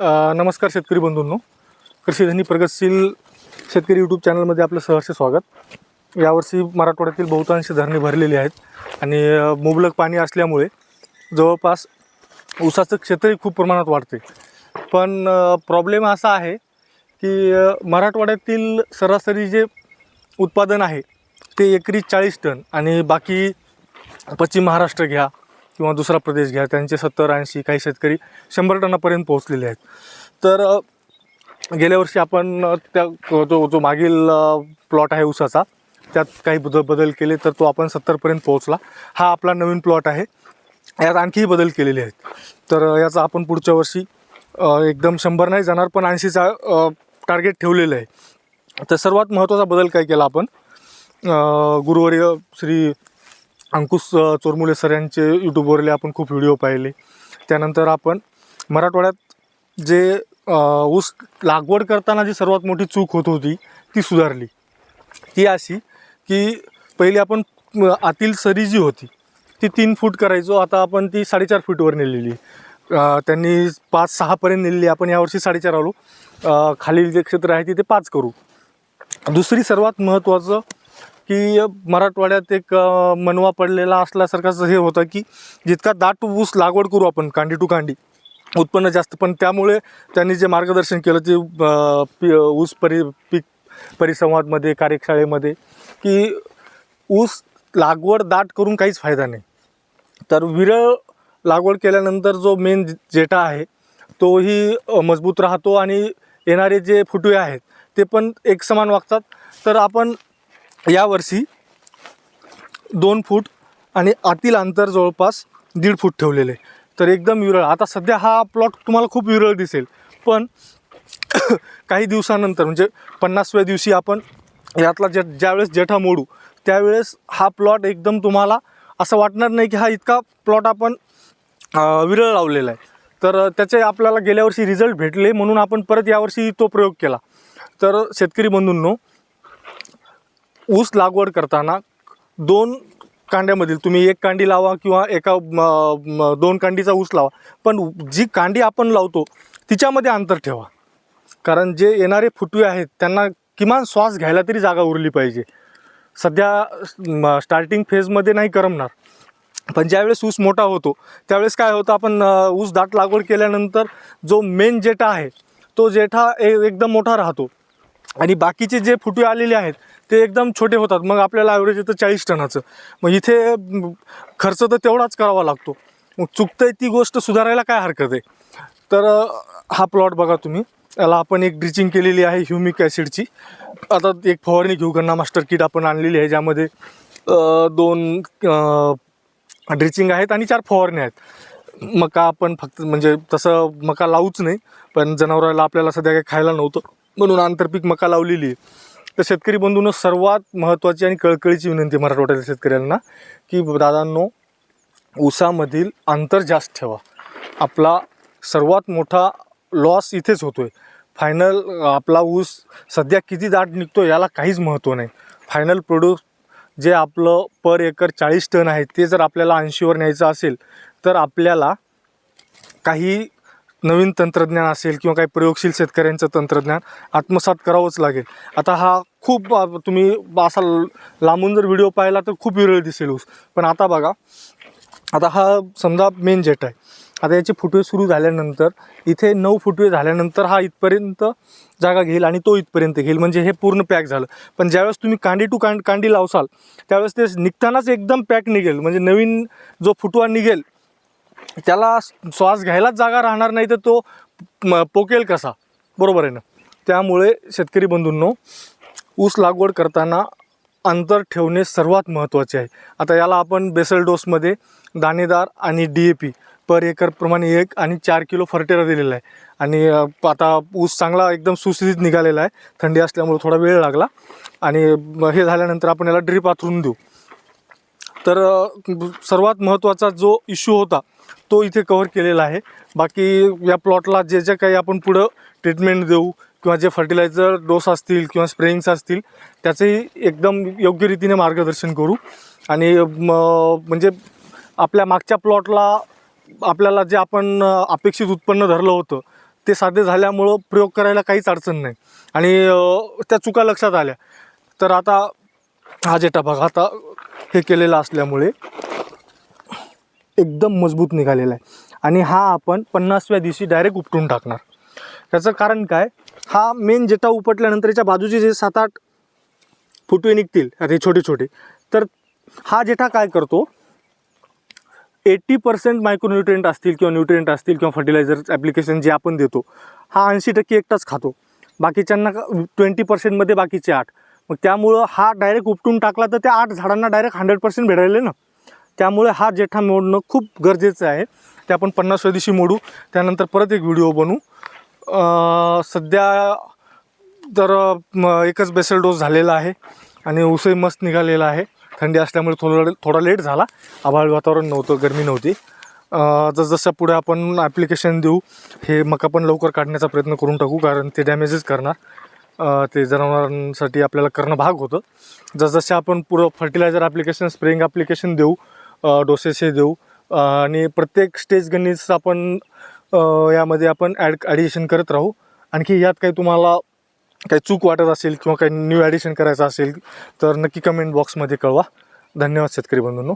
नमस्कार शेतकरी बंधूंनो. कृषीधनी प्रगतशील शेतकरी यूट्यूब चॅनलमध्ये आपलं सहर्ष स्वागत. यावर्षी मराठवाड्यातील बहुतांश धरणे भरलेली आहेत आणि मुबलक पाणी असल्यामुळे जवळपास ऊसाचं क्षेत्रही खूप प्रमाणात वाढते पण प्रॉब्लेम असा आहे की मराठवाड्यातील सरासरी जे उत्पादन आहे ते एकरी चाळीस टन आणि बाकी पश्चिम महाराष्ट्र घ्या किंवा दुसरा प्रदेश घ्या त्यांचे सत्तर ऐंशी काही शेतकरी शंभर टनापर्यंत पोहोचलेले आहेत. तर गेल्या वर्षी आपण त्या जो जो मागील प्लॉट आहे ऊसाचा त्यात काही बदल बदल केले तर तो आपण सत्तरपर्यंत पोहोचला. हा आपला नवीन प्लॉट आहे. यात आणखीही बदल केलेले आहेत. तर याचा आपण पुढच्या वर्षी एकदम शंभर नाही जाणार पण ऐंशीचा टार्गेट ठेवलेलं आहे. तर सर्वात महत्त्वाचा बदल काय केला आपण? गुरुवर्य श्री अंकुश चोरमुले सर यांचे यूट्यूबवरले आपण खूप व्हिडिओ पाहिले. त्यानंतर आपण मराठवाड्यात जे ऊस लागवड करताना जी सर्वात मोठी चूक होत होती ती सुधारली. ती अशी की पहिली आपण आतील सरी जी होती ती तीन फूट करायचो. आता आपण ती साडेचार फूटवर नेलेली. त्यांनी पाच सहापर्यंत नेलेली. आपण यावर्षी साडेचार आलो. खालील जे क्षेत्र आहे तिथे पाच करू. दुसरी सर्वात महत्त्वाचं की मराठवाड्यात एक मनवा पडलेला असल्यासारखं हे होतं की जितका दाट ऊस लागवड करू आपण कांडी टू कांडी उत्पन्न जास्त. पण त्यामुळे त्यांनी जे मार्गदर्शन केलं ते पी ऊस परि पीक परिसंवादमध्ये कार्यशाळेमध्ये की ऊस लागवड दाट करून काहीच फायदा नाही. तर विरळ लागवड केल्यानंतर जो मेन जेटा आहे तोही मजबूत राहतो आणि येणारे जे फुटवे आहेत ते पण एक समान वागतात. तर आपण यावर्षी दोन फूट आणि आतील अंतर जवळपास दीड फूट ठेवलेले. आहे. तर एकदम विरळ. आता सध्या हा प्लॉट तुम्हाला खूप विरळ दिसेल. पण काही दिवसानंतर म्हणजे पन्नासव्या दिवशी आपण यातला जे ज्यावेळेस जेठा मोडू त्यावेळेस हा प्लॉट एकदम तुम्हाला असं वाटणार नाही की हा इतका प्लॉट आपण विरळ लावलेला आहे. तर त्याचे आपल्याला गेल्या वर्षी रिझल्ट भेटले म्हणून आपण परत यावर्षी तो प्रयोग केला. तर शेतकरी बंधूंनो ऊस लागवड करताना दोन कांड्यामधील तुम्ही एक कांडी लावा किंवा एका दोन कांडीचा ऊस लावा. पण जी कांडी आपण लावतो तिच्यामध्ये अंतर ठेवा. कारण जे येणारे फुटवे आहेत त्यांना किमान श्वास घ्यायला तरी जागा उरली पाहिजे. सध्या म, स्टार्टिंग फेजमध्ये नाही करमणार. पण ज्यावेळेस ऊस मोठा होतो त्यावेळेस काय होतं आपण ऊस दाट लागवड केल्यानंतर जो मेन जेठा आहे तो जेठा ए एकदम मोठा राहतो. आणि बाकीचे जे फुटवे आलेले आहेत ते एकदम छोटे होतात. मग आपल्याला ॲव्हरेज येतं चाळीस टनाचं. मग इथे खर्च तर तेवढाच करावा लागतो. मग चुकतंय ती गोष्ट सुधारायला काय हरकत आहे? तर हा प्लॉट बघा तुम्ही. याला आपण एक ड्रिचिंग केलेली आहे ह्युमिक ॲसिडची आता एक फवारणी घेऊ गन्ना मास्टर किट आपण आणलेली आहे ज्यामध्ये दोन ड्रिचिंग आहेत आणि चार फवारण्या आहेत. मका आपण फक्त म्हणजे तसं मका लावूच नाही पण जनावराला आपल्याला सध्या काही खायला नव्हतं. म्हणून आंतरपीक मका लावलेली आहे. तर शेतकरी बंधूंनो सर्वात महत्त्वाची आणि कळकळीची विनंती मराठवाड्यातील शेतकऱ्यांना की दादांनो ऊसामधील अंतर जास्त ठेवा. आपला सर्वात मोठा लॉस इथेच होतो आहे फायनल आपला ऊस सध्या किती दाट निघतो याला काहीच महत्त्व नाही. फायनल प्रोड्यूस जे आपलं पर एकर चाळीस टन आहे ते जर आपल्याला ऐंशीवर न्यायचं असेल तर आपल्याला काही नवीन तंत्रज्ञान असेल किंवा काही प्रयोगशील शेतकऱ्यांचं तंत्रज्ञान आत्मसात करावंच लागेल. आता हा खूप तुम्ही असा लांबून जर व्हिडिओ पाहिला तर खूप विरळ दिसेल ऊस. पण आता बघा आता हा समजा मेन जेट आहे. आता याचे फुटवे सुरू झाल्यानंतर इथे नऊ फुटवे झाल्यानंतर हा इथपर्यंत जागा घेईल आणि तो इथपर्यंत घेईल. म्हणजे हे पूर्ण पॅक झालं. पण ज्यावेळेस तुम्ही कांडी टू कांड कांडी लावसाल त्यावेळेस ते निघतानाच एकदम पॅक निघेल. म्हणजे नवीन जो फुटवा निघेल त्याला श्वास घ्यायलाच जागा राहणार नाही तर तो म- पोकेल कसा? बरोबर आहे ना? त्यामुळे शेतकरी बंधूंनो ऊस लागवड करताना अंतर ठेवणे सर्वात महत्त्वाचे आहे. आता याला आपण बेसल डोसमध्ये दाणेदार आणि डी ए पी पर एकरप्रमाणे एक आणि चार किलो फर्टेरा दिलेला आहे. आणि आता ऊस चांगला एकदम सुस्थितीत निघालेला आहे. थंडी असल्यामुळे थोडा वेळ लागला. आणि हे झाल्यानंतर आपण याला ड्रीप आथरून देऊ. तर सर्वात महत्त्वाचा जो इश्यू होता तो इथे कव्हर केलेला आहे. बाकी या प्लॉटला जे जे काही आपण पुढं ट्रीटमेंट देऊ किंवा जे फर्टिलायझर डोस असतील किंवा स्प्रेइंग्स असतील त्याचंही एकदम योग्य रीतीने मार्गदर्शन करू. आणि म्हणजे आपल्या मागच्या प्लॉटला आपल्याला जे आपण अपेक्षित उत्पन्न धरलं होतं ते साध्य झाल्यामुळं प्रयोग करायला काहीच अडचण नाही. आणि त्या चुका लक्षात आल्या. तर आता हा जेटा बघा आता हे केलेलं असल्यामुळे एकदम मजबूत निघालेला आहे. आणि हा आपण पन्नासव्या दिवशी डायरेक्ट उपटून टाकणार. त्याचं कारण काय? हा मेन जेटा उपटल्यानंतर याच्या बाजूचे जे सात आठ फुटवे निघतील हे छोटे छोटे तर हा जेठा काय करतो? एट्टी पर्सेंट मायक्रोन्युट्रियंट असतील किंवा न्यूट्रियंट असतील किंवा फर्टिलायझर ॲप्लिकेशन जे आपण देतो हा ऐंशी टक्के एकटाच खातो. बाकीच्यांना ट्वेंटी पर्सेंटमध्ये बाकीचे आठ. मग त्यामुळं हा डायरेक्ट उपटून टाकला तर त्या आठ झाडांना डायरेक्ट हंड्रेड पर्सेंट भेटायले ना. त्यामुळे हा जेठा मोडणं खूप गरजेचं आहे. ते आपण पन्नासव्या दिवशी मोडू. त्यानंतर परत एक व्हिडिओ बनवू. सध्या तर एकच बेसल डोस झालेला आहे आणि उसही मस्त निघालेला आहे. थंडी असल्यामुळे थोडं थोडा लेट झाला. आभाळ वातावरण नव्हतं गरमी नव्हती. जसजसं पुढे आपण ॲप्लिकेशन देऊ हे मका पण लवकर काढण्याचा प्रयत्न करून टाकू कारण ते डॅमेजेस करणार. ते जनावरांसाठी आपल्याला करणं भाग होतं. जसजसे आपण पुरं फर्टिलायझर ॲप्लिकेशन स्प्रेइंग ॲप्लिकेशन देऊ डोसेस हे देऊ आणि प्रत्येक स्टेज गणित आपण यामध्ये आपण ॲड ॲडिशन करत राहू. आणखी यात काही तुम्हाला काही चूक वाटत असेल किंवा काही न्यू ॲडिशन करायचं असेल तर नक्की कमेंट बॉक्समध्ये कळवा. धन्यवाद शेतकरी बंधूंनो.